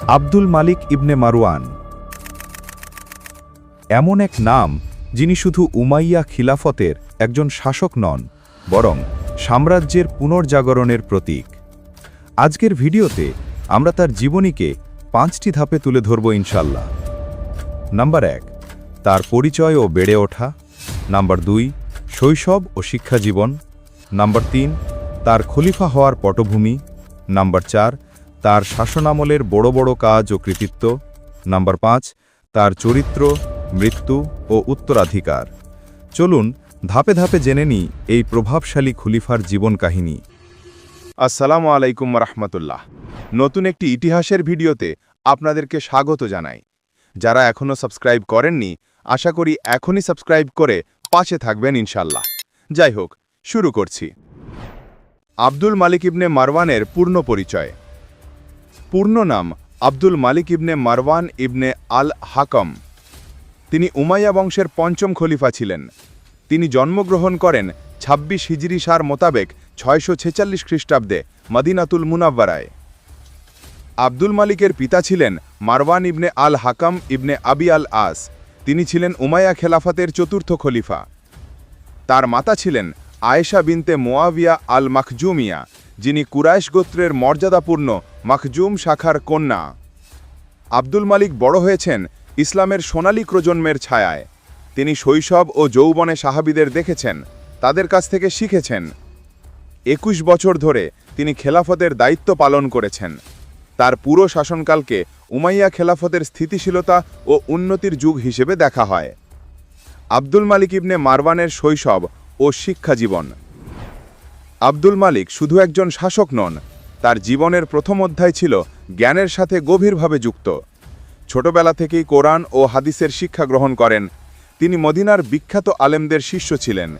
আব্দুল মালিক ইবনে মারওয়ান। এমন এক নাম যিনি শুধু উমাইয়া খিলাফতের একজন শাসক নন, বরং সাম্রাজ্যের পুনর্জাগরণের প্রতীক। আজকের ভিডিওতে আমরা তার জীবনীকে পাঁচটি ধাপে তুলে ধরব ইনশাল্লাহ। নাম্বার এক, তার পরিচয় ও বেড়ে ওঠা। নাম্বার দুই, শৈশব ও শিক্ষা জীবন। নাম্বার তিন, তার খলিফা হওয়ার পটভূমি। নাম্বার চার তার শাসনামলের বড় বড় কাজ ও কৃতিত্ব। নাম্বার পাঁচ, তার চরিত্র, মৃত্যু ও উত্তরাধিকার। চলুন ধাপে ধাপে জেনে নিই এই প্রভাবশালী খলিফার জীবন কাহিনী। আসসালামু আলাইকুম রহমতুল্লাহ। নতুন একটি ইতিহাসের ভিডিওতে আপনাদেরকে স্বাগত জানাই। যারা এখনও সাবস্ক্রাইব করেননি, আশা করি এখনই সাবস্ক্রাইব করে পাশে থাকবেন ইনশাল্লাহ যাই হোক, শুরু করছি। আব্দুল মালিক ইবনে মারওয়ানের পূর্ণ পরিচয়। পূর্ণ নাম আব্দুল মালিক ইবনে মারওয়ান ইবনে আল হাকম তিনি উমাইয়া বংশের পঞ্চম খলিফা ছিলেন। তিনি জন্মগ্রহণ করেন ২৬ হিজরি সার মোতাবেক ছয়শো ছেচাল্লিশ খ্রিস্টাব্দে মদিনাতুল মুনাব্বারায় আব্দুল মালিকের পিতা ছিলেন মারওয়ান ইবনে আল হাকাম ইবনে আবি আল আস তিনি ছিলেন উমায়া খেলাফাতের চতুর্থ খলিফা। তার মাতা ছিলেন আয়েশা বিনতে মোয়াবিয়া আল মাখজুমিয়া যিনি কুরাইশ গোত্রের মর্যাদাপূর্ণ মাখজুম শাখার কন্যা। আব্দুল মালিক বড় হয়েছেন ইসলামের সোনালী প্রজন্মের ছায়ায়। তিনি শৈশব ও যৌবনে সাহাবিদের দেখেছেন, তাদের কাছ থেকে শিখেছেন। একুশ বছর ধরে তিনি খেলাফতের দায়িত্ব পালন করেছেন। তার পুরো শাসনকালকে উমাইয়া খেলাফতের স্থিতিশীলতা ও উন্নতির যুগ হিসেবে দেখা হয়। আব্দুল মালিক ইবনে মারওয়ানের শৈশব ও শিক্ষা জীবন আব্দুল মালিক শুধু একজন শাসক নন, তার জীবনের প্রথম অধ্যায় ছিল জ্ঞানের সাথে গভীরভাবে যুক্ত। ছোটবেলা থেকেই কোরআন ও হাদিসের শিক্ষা গ্রহণ করেন। তিনি মদিনার বিখ্যাত আলেমদের শিষ্য ছিলেন।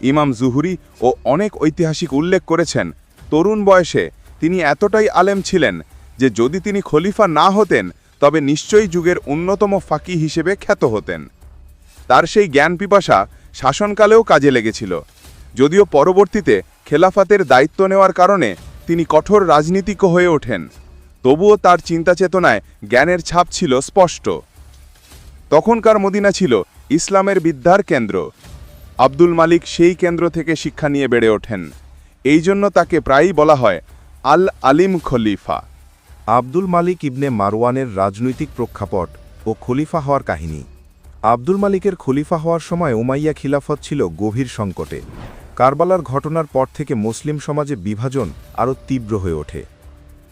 ইমাম জুহুরি ও অনেক ঐতিহাসিক উল্লেখ করেছেন। তরুণ বয়সে তিনি এতটাই আলেম ছিলেন যে যদি তিনি খলিফা না হতেন, তবে নিশ্চয়ই যুগের অন্যতম ফাঁকি হিসেবে খ্যাত হতেন। তার সেই জ্ঞান পিপাসা শাসনকালেও কাজে লেগেছিল। যদিও পরবর্তীতে খেলাফাতের দায়িত্ব নেওয়ার কারণে তিনি কঠোর রাজনীতিক হয়ে ওঠেন। তবুও তার চিন্তা চেতনায় জ্ঞানের ছাপ ছিল স্পষ্ট। তখনকার মদিনা ছিল ইসলামের বিদ্যার কেন্দ্র। আব্দুল মালিক সেই কেন্দ্র থেকে শিক্ষা নিয়ে বেড়ে ওঠেন। এই জন্য তাকে প্রায়ই বলা হয় আল আলিম খলিফা। আব্দুল মালিক ইবনে মারওয়ানের রাজনৈতিক প্রেক্ষাপট ও খলিফা হওয়ার কাহিনী। আব্দুল মালিকের খলিফা হওয়ার সময় উমাইয়া খিলাফত ছিল গভীর সংকটে। কারবালার ঘটনার পর থেকে মুসলিম সমাজে বিভাজন আরও তীব্র হয়ে ওঠে।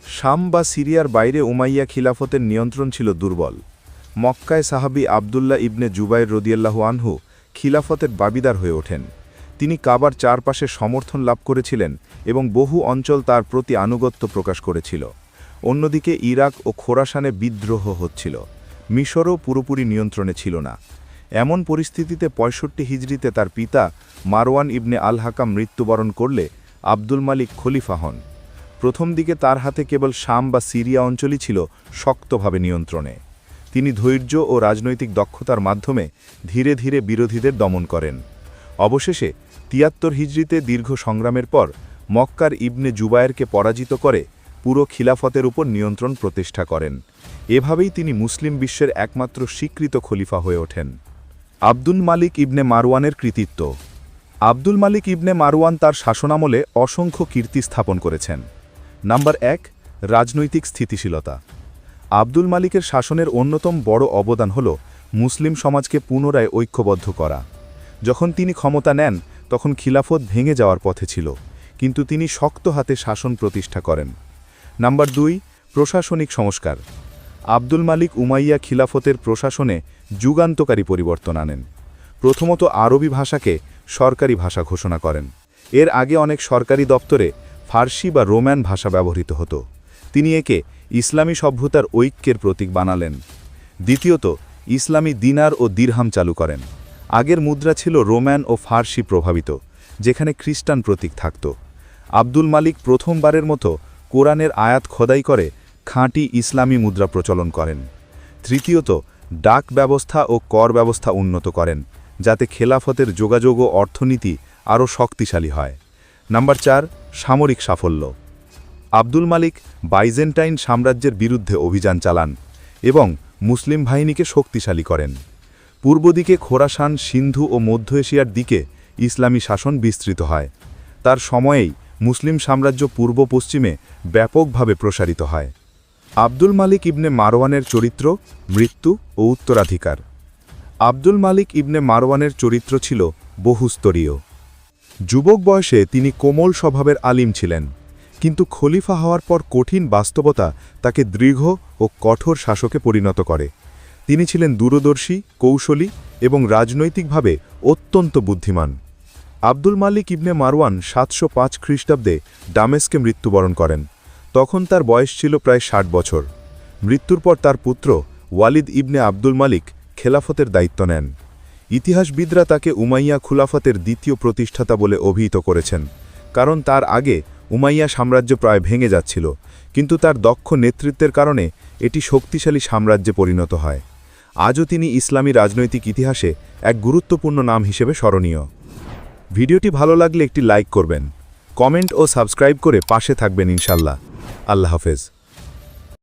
শাম বা সিরিয়ার বাইরে উমাইয়া খিলাফতের নিয়ন্ত্রণ ছিল দুর্বল। মক্কায় সাহাবি আবদুল্লাহ ইবনে জুবাইর রদিয়াল্লাহু আনহু খিলাফতের বাবিদার হয়ে ওঠেন। তিনি কাবার চারপাশে সমর্থন লাভ করেছিলেন এবং বহু অঞ্চল তার প্রতি আনুগত্য প্রকাশ করেছিল। অন্যদিকে ইরাক ও খোরাসানে বিদ্রোহ হচ্ছিল। মিশরও পুরোপুরি নিয়ন্ত্রণে ছিল না। এমন পরিস্থিতিতে পঁয়ষট্টি হিজড়িতে তার পিতা মারওয়ান ইবনে আল হাকাম মৃত্যুবরণ করলে আব্দুল মালিক খলিফা হন। প্রথম দিকে তার হাতে কেবল শাম বা সিরিয়া অঞ্চলই ছিল শক্তভাবে নিয়ন্ত্রণে। তিনি ধৈর্য ও রাজনৈতিক দক্ষতার মাধ্যমে ধীরে ধীরে বিরোধীদের দমন করেন। অবশেষে তিয়াত্তর হিজড়িতে দীর্ঘ সংগ্রামের পর মক্কার ইবনে জুবায়েরকে পরাজিত করে পুরো খিলাফতের উপর নিয়ন্ত্রণ প্রতিষ্ঠা করেন। এভাবেই তিনি মুসলিম বিশ্বের একমাত্র স্বীকৃত খলিফা হয়ে ওঠেন। আব্দুল মালিক ইবনে মারওয়ানের কৃতিত্ব। আব্দুল মালিক ইবনে মারওয়ান তার শাসনামলে অসংখ্য কীর্তি স্থাপন করেছেন। নাম্বার এক, রাজনৈতিক স্থিতিশীলতা। আব্দুল মালিকের শাসনের অন্যতম বড় অবদান হল মুসলিম সমাজকে পুনরায় ঐক্যবদ্ধ করা। যখন তিনি ক্ষমতা নেন, তখন খিলাফত ভেঙে যাওয়ার পথে ছিল, কিন্তু তিনি শক্ত হাতে শাসন প্রতিষ্ঠা করেন। নাম্বার দুই, প্রশাসনিক সংস্কার। আব্দুল মালিক উমাইয়া খিলাফতের প্রশাসনে যুগান্তকারী পরিবর্তন আনেন। প্রথমত আরবি ভাষাকে সরকারি ভাষা ঘোষণা করেন। এর আগে অনেক সরকারি দপ্তরে ফার্সি বা রোম্যান ভাষা ব্যবহৃত হতো। তিনি একে ইসলামী সভ্যতার ঐক্যের প্রতীক বানালেন। দ্বিতীয়ত, ইসলামী দিনার ও দিরহাম চালু করেন। আগের মুদ্রা ছিল রোম্যান ও ফার্সি প্রভাবিত, যেখানে খ্রিস্টান প্রতীক থাকত। আব্দুল মালিক প্রথমবারের মতো কোরআনের আয়াত খোদাই করে খাঁটি ইসলামী মুদ্রা প্রচলন করেন। তৃতীয়ত, ডাক ব্যবস্থা ও কর ব্যবস্থা উন্নত করেন, যাতে খেলাফতের যোগাযোগ ও অর্থনীতি আরও শক্তিশালী হয়। নাম্বার চার, সামরিক সাফল্য। আব্দুল মালিক বাইজেন্টাইন সাম্রাজ্যের বিরুদ্ধে অভিযান চালান এবং মুসলিম বাহিনীকে শক্তিশালী করেন। পূর্ব দিকে খোরাসান, সিন্ধু ও মধ্য এশিয়ার দিকে ইসলামী শাসন বিস্তৃত হয়। তার সময়েই মুসলিম সাম্রাজ্য পূর্ব পশ্চিমে ব্যাপকভাবে প্রসারিত হয়। আব্দুল মালিক ইবনে মারওয়ানের চরিত্র মৃত্যু ও উত্তরাধিকার। আব্দুল মালিক ইবনে মারওয়ানের চরিত্র ছিল বহুস্তরীয়। যুবক বয়সে তিনি কোমল স্বভাবের আলিম ছিলেন, কিন্তু খলিফা হওয়ার পর কঠিন বাস্তবতা তাকে দৃঢ় ও কঠোর শাসকে পরিণত করে। তিনি ছিলেন দূরদর্শী, কৌশলী এবং রাজনৈতিকভাবে অত্যন্ত বুদ্ধিমান। আব্দুল মালিক ইবনে মারওয়ান সাতশো পাঁচ খ্রিস্টাব্দে ডামেস্কে মৃত্যুবরণ করেন। তখন তার বয়স ছিল প্রায় ষাট বছর। মৃত্যুর পর তার পুত্র ওয়ালিদ ইবনে আব্দুল মালিক খেলাফতের দায়িত্ব নেন। ইতিহাসবিদরা তাকে উমাইয়া খুলাফতের দ্বিতীয় প্রতিষ্ঠাতা বলে অভিহিত করেছেন, কারণ তার আগে উমাইয়া সাম্রাজ্য প্রায় ভেঙে যাচ্ছিল, কিন্তু তার দক্ষ নেতৃত্বের কারণে এটি শক্তিশালী সাম্রাজ্যে পরিণত হয়। আজও তিনি ইসলামী রাজনৈতিক ইতিহাসে এক গুরুত্বপূর্ণ নাম হিসেবে স্মরণীয়। ভিডিওটি ভালো লাগলে একটি লাইক করবেন। কমেন্ট ও সাবস্ক্রাইব করে পাশে থাকবেন ইনশাল্লাহ। আল্লাহ হাফেজ।